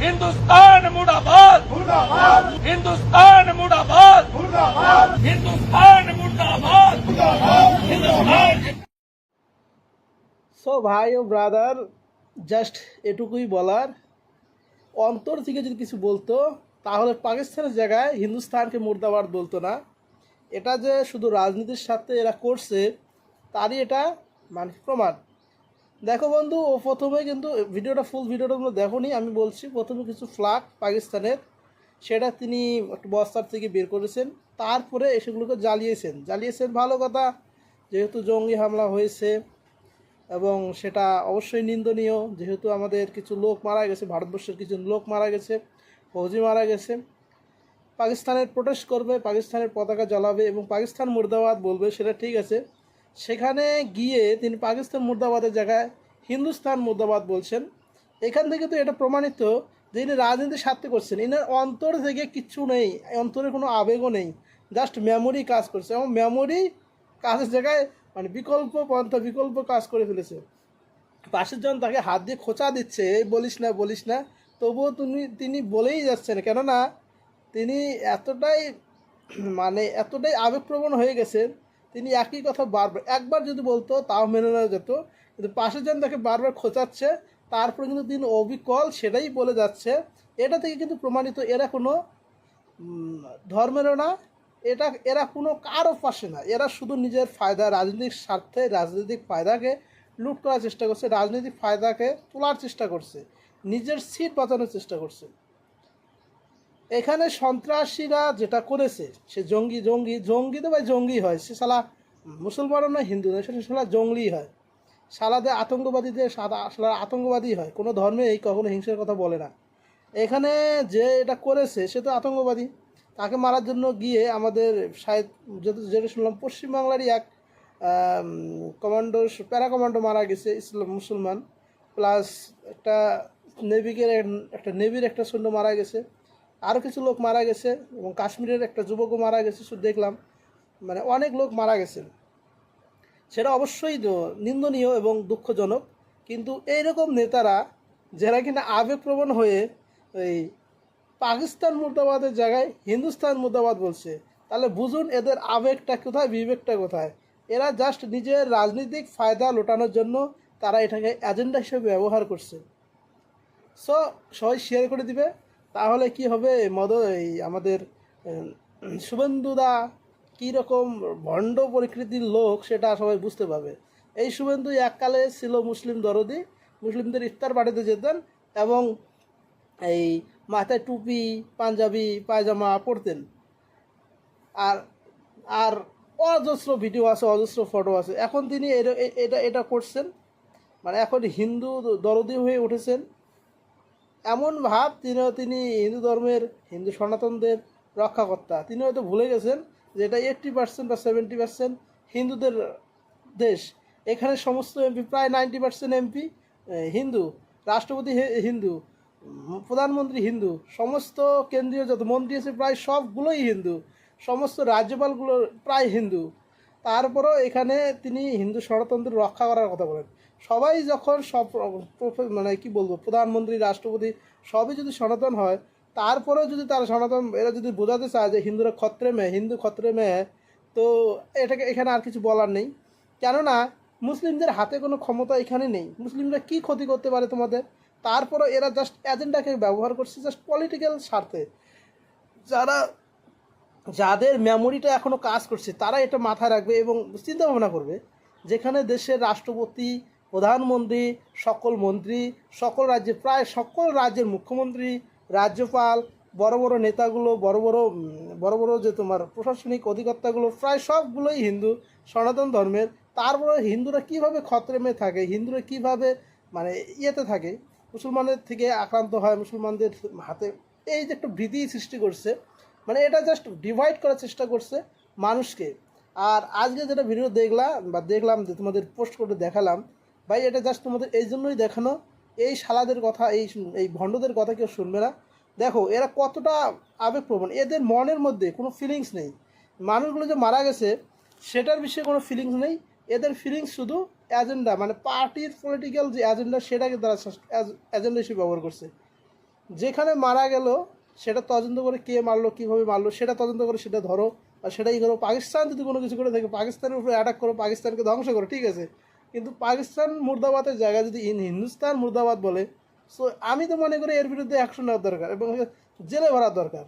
हिंदुस्तान मुर्दाबाद हिंदुस्तान मुर्दाबाद हिंदुस्तान मुर्दाबाद हिंदुस्तान সো ভাই ও ব্রাদার জাস্ট এটুকুই বলার অন্তর থেকে যদি কিছু বলতো তাহলে পাকিস্তানের জায়গায় হিন্দুস্তানকে মুর্দাবাদ বলতো না এটা যে শুধু রাজনীতির সাথে এরা করছে তারই এটা মানে প্রমাণ দেখো বন্ধু, ও প্রথমে কিন্তু ভিডিওটা ফুল ভিডিওটা তোমরা দেখোনি, আমি বলছি প্রথমে কিছু ফ্লাগ পাকিস্তানের, সেটা তিনি একটু বস্তার থেকে বের করেছেন, তারপরে সেগুলোকে জ্বালিয়েছেন। জ্বালিয়েছেন ভালো কথা, যেহেতু জঙ্গি হামলা হয়েছে, এবং সেটা অবশ্যই নিন্দনীয়, যেহেতু আমাদের কিছু লোক মারা গেছে, ভারতবর্ষের কিছু লোক মারা গেছে, ফৌজি মারা গেছে। পাকিস্তানের প্রোটেস্ট করবে, পাকিস্তানের পতাকা জ্বালাবে এবং পাকিস্তান মুর্দাবাদ বলবে, সেটা ঠিক আছে। সেখানে গিয়ে তিনি পাকিস্তান মুর্দাবাদের জায়গায় হিন্দুস্তান মুর্দাবাদ বলছেন। এখান থেকে তো এটা প্রমাণিত যে ইনি রাজনীতির স্বার্থে করছেন। ইনার অন্তর থেকে কিচ্ছু নেই অন্তরে কোনো আবেগও নেই, জাস্ট মেমোরি কাজ করছে এবং মেমোরি কাজের জায়গায় মানে বিকল্প পন্থা, বিকল্প কাজ করে ফেলেছে। পাশের জন তাকে হাত দিয়ে খোঁচা দিচ্ছে বলিস না বলিস না। তবুও তুমি, তিনি বলেই যাচ্ছেন, কেননা তিনি এতটাই মানে এতটাই আবেগপ্রবণ হয়ে গেছেন তিনি একই কথা বারবার, একবার যদি বলতো তাও মেনে নেওয়া যেত। কিন্তু পাশের জন তাকে বারবার খোঁচাচ্ছে, তারপরে কিন্তু তিনি অবিকল সেটাই বলে যাচ্ছে। এটা থেকে কিন্তু প্রমাণিত, এরা কোনো ধর্মেরও না, এটা, এরা কোনো কারও পাশে না। এরা শুধু নিজের ফায়দা, রাজনৈতিক স্বার্থে রাজনৈতিক ফায়দাকে লুট করার চেষ্টা করছে, রাজনৈতিক ফায়দাকে তোলার চেষ্টা করছে, নিজের সিট বাঁচানোর চেষ্টা করছে। এখানে সন্ত্রাসীরা যেটা করেছে, সে জঙ্গি জঙ্গি জঙ্গি তো ভাই জঙ্গি হয়। সে সালা মুসলমানও নয়, হিন্দু নয়, সে সালা জঙ্গলি হয়। সালাদের আতঙ্কবাদীদের সালা আতঙ্কবাদী হয়। কোনো ধর্মে এই কখনো হিংসার কথা বলে না। এখানে যে এটা করেছে, সে তো আতঙ্কবাদী। তাকে মারার জন্য গিয়ে আমাদের সাহেব যেটা শুনলাম, পশ্চিমবাংলারই এক কমান্ডো, প্যারা কমান্ডো মারা গেছে, ইসলাম মুসলমান। প্লাস একটা নেভিকের একটা নেভির একটা সৈন্য মারা গেছে। আরও কিছু লোক মারা গেছে এবং কাশ্মীরের একটা যুবকও মারা গেছে শুধু দেখলাম। মানে অনেক লোক মারা গেছেন। সেটা অবশ্যই নিন্দনীয় এবং দুঃখজনক। কিন্তু এইরকম নেতারা যারা কিনা আবেগপ্রবণ হয়ে এই পাকিস্তান মুর্দাবাদের জায়গায় হিন্দুস্তান মুর্দাবাদ বলছে, তাহলে বুঝুন এদের আবেগটা কোথায়, বিবেকটা কোথায়? এরা জাস্ট নিজের রাজনৈতিক ফায়দা লোটানোর জন্য তারা এটাকে এজেন্ডা হিসেবে ব্যবহার করছে। সো সবাই শেয়ার করে দিবে। তাহলে কি হবে? মদ, এই আমাদের শুভেন্দুদা কীরকম ভণ্ড প্রকৃতির লোক সেটা সবাই বুঝতে পারবে। এই শুভেন্দু এককালে ছিল মুসলিম দরদি, মুসলিমদের ইফতার বাড়িতে যেতেন এবং এই মাথায় টুপি, পাঞ্জাবি, পায়জামা পরতেন। আর আর অজস্র ভিডিও আছে, অজস্র ফটো আছে। এখন তিনি এটা এটা করছেন। মানে এখন হিন্দু দরদি হয়ে উঠেছেন। এমন ভাব তিনি তিনি হিন্দু ধর্মের, হিন্দু সনাতনদের রক্ষাকর্তা। তিনি হয়তো ভুলে গেছেন যে এটা এইট্টি পার্সেন্ট বা সেভেন্টি পার্সেন্ট হিন্দুদের দেশ। এখানে সমস্ত এমপি, প্রায় নাইনটি পার্সেন্ট এমপি হিন্দু। রাষ্ট্রপতি হিন্দু প্রধানমন্ত্রী হিন্দু। সমস্ত কেন্দ্রীয় যত মন্ত্রী আছে, প্রায় সবগুলোই হিন্দু। সমস্ত রাজ্যপালগুলো প্রায় হিন্দু। তারপরেও এখানে তিনি হিন্দু সনাতন্ত্র রক্ষা করার কথা বলেন। সবাই যখন সব মানে কি বলব, প্রধানমন্ত্রী, রাষ্ট্রপতি সবই যদি সনাতন হয়, তারপরেও যদি তারা সনাতন, এরা যদি বোঝাতে চায় যে হিন্দুরা খত্রে মেয়ে, হিন্দু খত্রে মেয়ে, তো এটাকে, এখানে আর কিছু বলার নেই। কেননা, মুসলিমদের হাতে কোনো ক্ষমতা এখানে নেই। মুসলিমরা কি ক্ষতি করতে পারে তোমাদের? তারপরও এরা জাস্ট এজেন্ডাকে ব্যবহার করছে জাস্ট পলিটিক্যাল স্বার্থে। যারা, যাদের মেমোরিটা এখনও কাজ করছে তারা এটা মাথায় রাখবে এবং চিন্তা ভাবনা করবে, যেখানে দেশের রাষ্ট্রপতি প্রধানমন্ত্রী, সকল মন্ত্রী, সকল রাজ্যে, প্রায় সকল রাজ্যের মুখ্যমন্ত্রী, রাজ্যপাল, বড় বড় নেতাগুলো, বড় বড় বড় বড় যে তোমার প্রশাসনিক অধিকর্তাগুলো, প্রায় সবগুলোই হিন্দু, সনাতন ধর্মের। তারপরে হিন্দুরা কীভাবে খতরেমে থাকে? হিন্দুরা কীভাবে মানে ইয়েতে থাকে? মুসলমানের থেকে আক্রান্ত হয় মুসলমানদের হাতে। এই যে একটা ভীতি সৃষ্টি করছে মানে এটা জাস্ট ডিভাইড করার চেষ্টা করছে মানুষকে। আর আজকে যেটা ভিডিও দেখলাম বা দেখলাম যে তোমাদের পোস্ট করে দেখালাম ভাই, এটা জাস্ট তোমাদের এই জন্যই দেখানো। এই শালাদের কথা, এই এই ভণ্ডদের কথা কেউ শুনবে না। দেখো, এরা কতটা আবেগপ্রবণ। এদের মনের মধ্যে কোনো ফিলিংস নেই। মানুষগুলো যে মারা গেছে, সেটার বিষয়ে কোনো ফিলিংস নেই। এদের ফিলিংস শুধু এজেন্ডা মানে পার্টির পলিটিক্যাল যে এজেন্ডা সেটাকে তারা এজেন্ডা হিসেবে ব্যবহার করছে। যেখানে মারা গেল, সেটা তদন্ত করে কে মারলো, কীভাবে মারলো, সেটা তদন্ত করে সেটা ধরো আর সেটাই করো। পাকিস্তান যদি কোনো কিছু করে থাকে, পাকিস্তানের উপরে অ্যাটাক করো, পাকিস্তানকে ধ্বংস করো, ঠিক আছে। কিন্তু পাকিস্তান মুর্দাবাদের জায়গায় যদি ইন হিন্দুস্তান মুর্দাবাদ বলে সো আমি তো মনে করি এর বিরুদ্ধে অ্যাকশন নেওয়ার দরকার এবং জেলে ভরার দরকার।